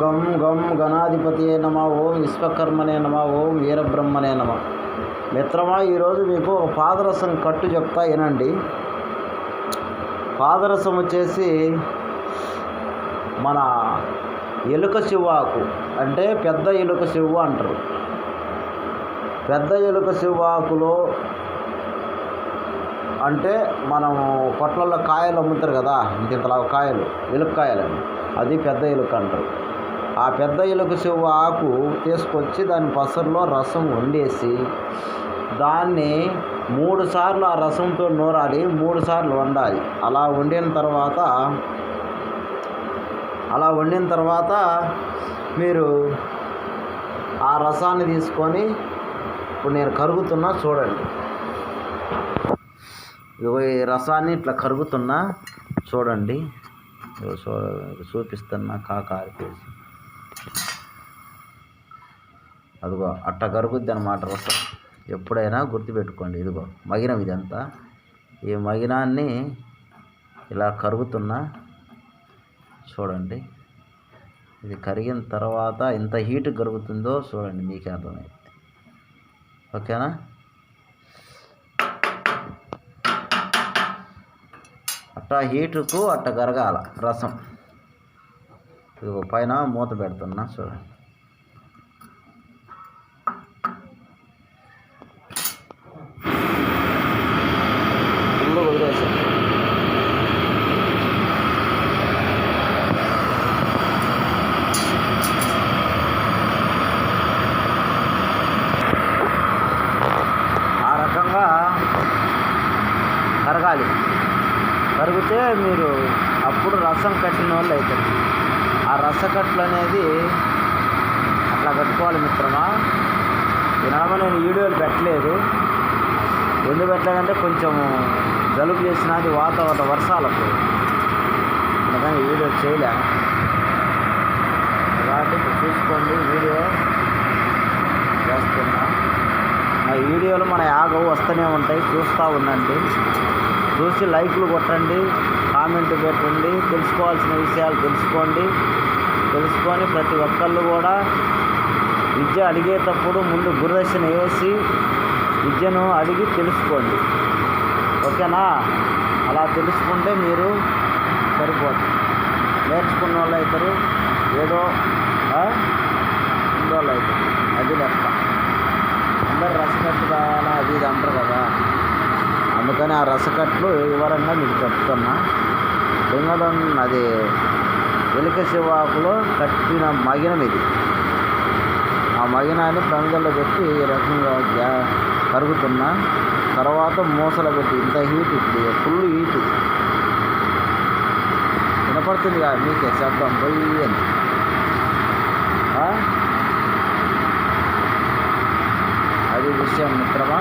గం గం గణాధిపతియే నమ. ఓం విశ్వకర్మనే నమ. ఓం వీరబ్రహ్మనే నమ. మిత్రమా ఈరోజు మీకు పాదరసం కట్టు చెప్తా వినండి. పాదరసం వచ్చేసి మన ఎలుక శివాకు అంటే పెద్ద ఎలుక శివ్వు అంటారు. పెద్ద ఎలుక శివాకులో అంటే మనం కొట్లలో కాయలు అమ్ముతారు కదా ఇంత ఇంతలా కాయలు ఎలుక కాయలు అది పెద్ద ఎలుక అంటారు. ఆ పెద్ద ఎలుక చెవు ఆకు తీసుకొచ్చి దాని పసరులో రసం వండేసి దాన్ని మూడు సార్లు ఆ రసంతో నూరాలి మూడు సార్లు వండాలి. అలా వండిన తర్వాత అలా వండిన తర్వాత మీరు ఆ రసాన్ని తీసుకొని ఇప్పుడు నేను కరుగుతున్నా చూడండి. ఇగో ఈ రసాన్ని ఇట్లా కరుగుతున్నా చూడండి. చూ చూపిస్తున్నా కాకారిపేసి అదిగో అట్ట కరుగుద్ది అనమాట రసం. ఎప్పుడైనా గుర్తుపెట్టుకోండి ఇదిగో మగినం ఇదంతా. ఈ మగినాన్ని ఇలా కరుగుతున్నా చూడండి. ఇది కరిగిన తర్వాత ఎంత హీట్ కరుగుతుందో చూడండి మీకే అర్థమైంది. ఓకేనా? అట్టా హీటుకు అట్ట కరగాల రసం. ఇదిగో పైన మూత పెడుతున్నా చూడండి ఫుల్ వదిలేసాను ఆ రకంగా కరగాలి కరిగితే మీరు అప్పుడు రసం కట్టిన వాళ్ళు అవుతారు. ఆ రసకట్లు అనేది అట్లా కట్టుకోవాలి మిత్రమా? ఈ నేను వీడియోలు పెట్టలేదు. ఎందుకు పెట్టలేదంటే కొంచెం జలుబు చేసినది వాతావరణ వర్షాలకు అందుకని వీడియో చేయలే. కాబట్టి చూసుకోండి వీడియో చేస్తున్నా ఆ వీడియోలు మన యాగవు వస్తూనే ఉంటాయి చూస్తూ ఉండండి. చూసి లైక్లు కొట్టండి కామెంట్ పెట్టండి తెలుసుకోవాల్సిన విషయాలు తెలుసుకోండి. తెలుసుకొని ప్రతి ఒక్కళ్ళు కూడా విద్య అడిగేటప్పుడు ముందు గురదర్శన వేసి విద్యను అడిగి తెలుసుకోండి. ఓకేనా? అలా తెలుసుకుంటే మీరు సరిపోతుంది నేర్చుకున్న వాళ్ళు అవుతారు ఏదో వాళ్ళు అవుతారు అది లెక్క అందరు రసకట్టు కావాలా అది ఇది అంటారు కదా అందుకని ఆ రసకట్లు వివరంగా మీకు చెప్తున్నా. లింగదం అది ఎలుక శివాకులో కట్టిన మగినం ఇది. ఆ మగినాన్ని ప్రమిదల్లో పెట్టి ఈ రకంగా గ్యా కరుగుతున్నా. తర్వాత మూసలు పెట్టి ఇంత హీట్ ఇది ఫుల్ హీట్ ఇది వినపడుతుంది కదా మీకే శబ్దం? పోయి అని. అది విషయం మిత్రమా?